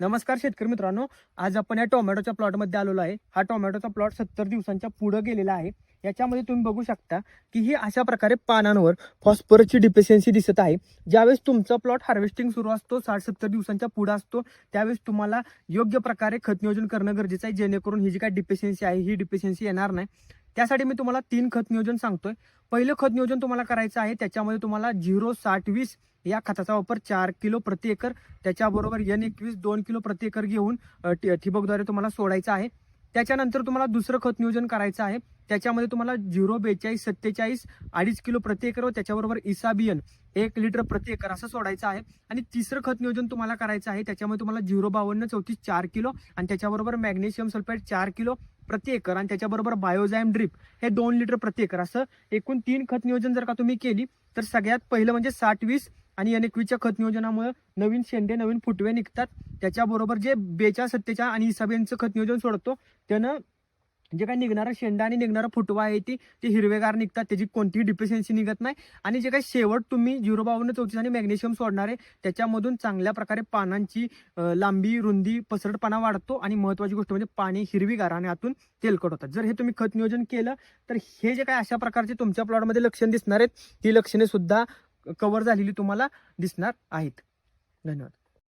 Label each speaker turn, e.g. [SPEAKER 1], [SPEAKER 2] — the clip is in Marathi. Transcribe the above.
[SPEAKER 1] नमस्कार शेतकरी मित्रांनो आज आपण या टोमॅटोच्या प्लॉटमध्ये आलेलो आहे. हा टोमॅटोचा प्लॉट सत्तर दिवसांच्या पुढे गेलेला आहे. याच्यामध्ये तुम्ही बघू शकता की ही अशा प्रकारे पानांवर फॉस्फरसची डिफिशियन्सी दिसत आहे. ज्यावेळेस तुमचा प्लॉट हार्वेस्टिंग सुरू असतो साठ सत्तर दिवसांच्या पुढे असतो त्यावेळेस तुम्हाला योग्य प्रकारे खत नियोजन करणं गरजेचं आहे. जेणेकरून ही जी काय डिफिशियन्सी आहे ही डिफिशियन्सी येणार नाही. त्यासाठी मी तुम्हाला तीन खत नियोजन सांगतोय. पहिलं खत नियोजन तुम्हाला करायचं आहे त्याच्यामध्ये तुम्हाला झिरो साठ वीस या खताचा वापर चार किलो प्रति एकर त्याच्याबरोबर एन एकवीस दोन किलो प्रति एकर घेऊन ठिबकद्वारे तुम्हाला सोडायचं आहे. त्याच्यानंतर तुम्हाला दुसरं खत नियोजन करायचं आहे. त्याच्यामध्ये तुम्हाला झिरो बेचाळीस सत्तेचाळीस अडीच किलो प्रति एकर व त्याच्याबरोबर इसाबियन एक लिटर प्रति एकर असं सोडायचं आहे. आणि तिसरं खत नियोजन तुम्हाला करायचं आहे त्याच्यामध्ये तुम्हाला झिरो बावन्न चौतीस चार किलो आणि त्याच्याबरोबर मॅग्नेशियम सल्फेट चार किलो प्रति एकर आणि त्याच्याबरोबर बायोझायम ड्रिप हे दोन लिटर प्रति एकर. असं एकूण तीन खत नियोजन जर का तुम्ही केली तर सगळ्यात पहिलं म्हणजे साठ वीस आणि एकवीसच्या खत नियोजनामुळे नवीन शेंडे नवीन फुटवे निघतात. त्याच्याबरोबर जे बेचा सत्तेच्या आणि इसाबेंचं खत नियोजन सोडतो त्यानं जे काही निघणारा शेंडा आणि निघणारा फुटवा आहे ती ते हिरवेगार निघतात त्याची कोणतीही डिफिशियन्सी निघत नाही. आणि जे काही शेवट तुम्ही झिरो बावन्न चौतीस आणि मॅग्नेशियम सोडणार आहे त्याच्यामधून चांगल्या प्रकारे पानांची लांबी रुंदी पसरटपणा वाढतो आणि महत्वाची गोष्ट म्हणजे पाणी हिरवीगार आणि आतून तेलकट होतात. जर हे तुम्ही खत नियोजन केलं तर हे जे काही अशा प्रकारचे तुमच्या प्लॉटमध्ये लक्षण दिसणार आहेत ती लक्षणे सुद्धा कव्हर झालेली तुम्हाला दिसणार आहेत. धन्यवाद.